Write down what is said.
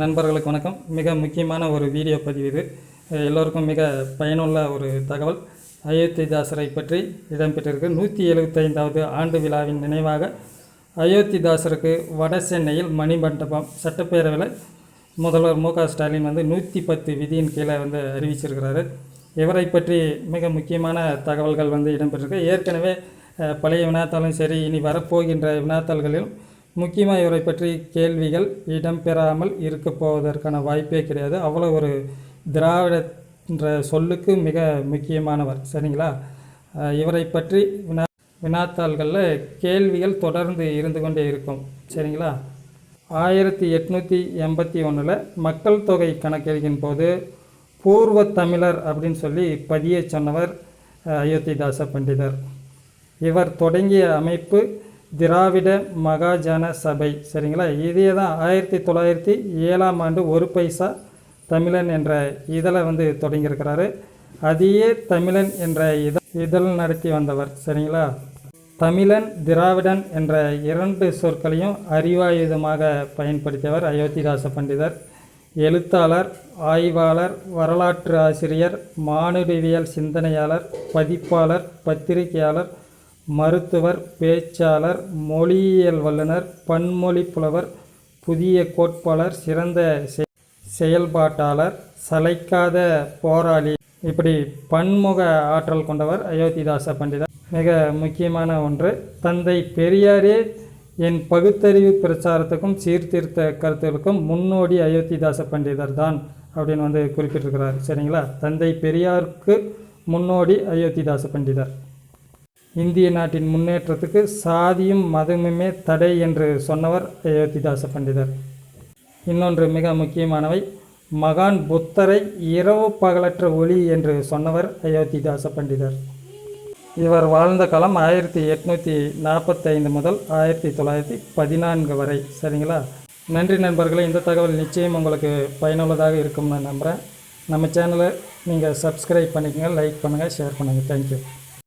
நண்பர்களுக்கு வணக்கம். மிக முக்கியமான ஒரு வீடியோ பதிவு இது. எல்லோருக்கும் மிக பயனுள்ள ஒரு தகவல். அயோத்திதாசரை பற்றி இடம்பெற்றிருக்கு. நூற்றி எழுபத்தைந்தாவது ஆண்டு விழாவின் நினைவாக அயோத்திதாசருக்கு வட சென்னையில் மணிமண்டபம் சட்டப்பேரவையில் முதல்வர் மு ஸ்டாலின் வந்து நூற்றி பத்து விதியின் கீழே வந்து அறிவிச்சிருக்கிறாரு. இவரை பற்றி மிக முக்கியமான தகவல்கள் வந்து இடம்பெற்றிருக்கு. ஏற்கனவே பழைய வினாத்தாளும் சரி இனி வரப்போகின்ற வினாத்தாள்களிலும் முக்கியமாக இவரை பற்றி கேள்விகள் இடம்பெறாமல் இருக்க போவதற்கான வாய்ப்பே கிடையாது. அவ்வளோ ஒரு திராவிட என்ற சொல்லுக்கு மிக முக்கியமானவர். சரிங்களா? இவரை பற்றி வினா வினாத்தாள்களில் கேள்விகள் தொடர்ந்து இருந்து கொண்டே இருக்கும். சரிங்களா? ஆயிரத்தி எட்நூற்றி எண்பத்தி ஒன்றில் மக்கள் தொகை கணக்கெடுக்கின் போது பூர்வ தமிழர் அப்படின்னு சொல்லி பதிய சொன்னவர் அயோத்திதாச பண்டிதர். இவர் தொடங்கிய அமைப்பு திராவிட மகாஜன சபை. சரிங்களா? இதே தான் ஆயிரத்தி தொள்ளாயிரத்தி ஏழாம் ஆண்டு ஒரு பைசா தமிழன் என்ற இதழை வந்து தொடங்கியிருக்கிறாரு. அதையே தமிழன் என்ற இத இதழ் நடத்தி வந்தவர். சரிங்களா? தமிழன் திராவிடன் என்ற இரண்டு சொற்களையும் அறிவாயுதமாக பயன்படுத்தியவர் அயோத்திதாச பண்டிதர். எழுத்தாளர் ஆய்வாளர் வரலாற்று ஆசிரியர் மானுடவியல் சிந்தனையாளர் பதிப்பாளர் பத்திரிகையாளர் மருத்துவர் பேச்சாளர் மொழியியல் வல்லுனர் பன்மொழி புலவர் புதிய கோட்பாளர் சிறந்த செ- செயல்பாட்டாளர் சளைக்காத போராளி. இப்படி பன்முக ஆற்றல் கொண்டவர் அயோத்திதாச பண்டிதர். மிக முக்கியமான ஒன்று தந்தை பெரியாரே என் பகுத்தறிவு பிரச்சாரத்துக்கும் சீர்திருத்த கருத்துகளுக்கும் முன்னோடி அயோத்திதாச பண்டிதர் தான் அப்படின்னு வந்து குறிப்பிட்டிருக்கிறார். சரிங்களா? தந்தை பெரியாருக்கு முன்னோடி அயோத்திதாச பண்டிதர். இந்திய நாட்டின் முன்னேற்றத்துக்கு சாதியும் மதமுமே தடை என்று சொன்னவர் அயோத்திதாச பண்டிதர். இன்னொன்று மிக முக்கியமானவை. மகான் புத்தரை இரவு பகலற்ற ஒளி என்று சொன்னவர் அயோத்திதாச பண்டிதர். இவர் வாழ்ந்த காலம் ஆயிரத்தி எட்நூற்றி நாற்பத்தைந்து முதல் ஆயிரத்தி தொள்ளாயிரத்தி பதினான்கு வரை. சரிங்களா? நன்றி நண்பர்களே இந்த தகவல் நிச்சயம் உங்களுக்கு பயனுள்ளதாக இருக்கும்னு நம்புகிறேன் நம்ம சேனலை நீங்கள் சப்ஸ்கிரைப் பண்ணிக்கங்க லைக் பண்ணுங்கள் ஷேர் பண்ணுங்கள் தேங்க்யூ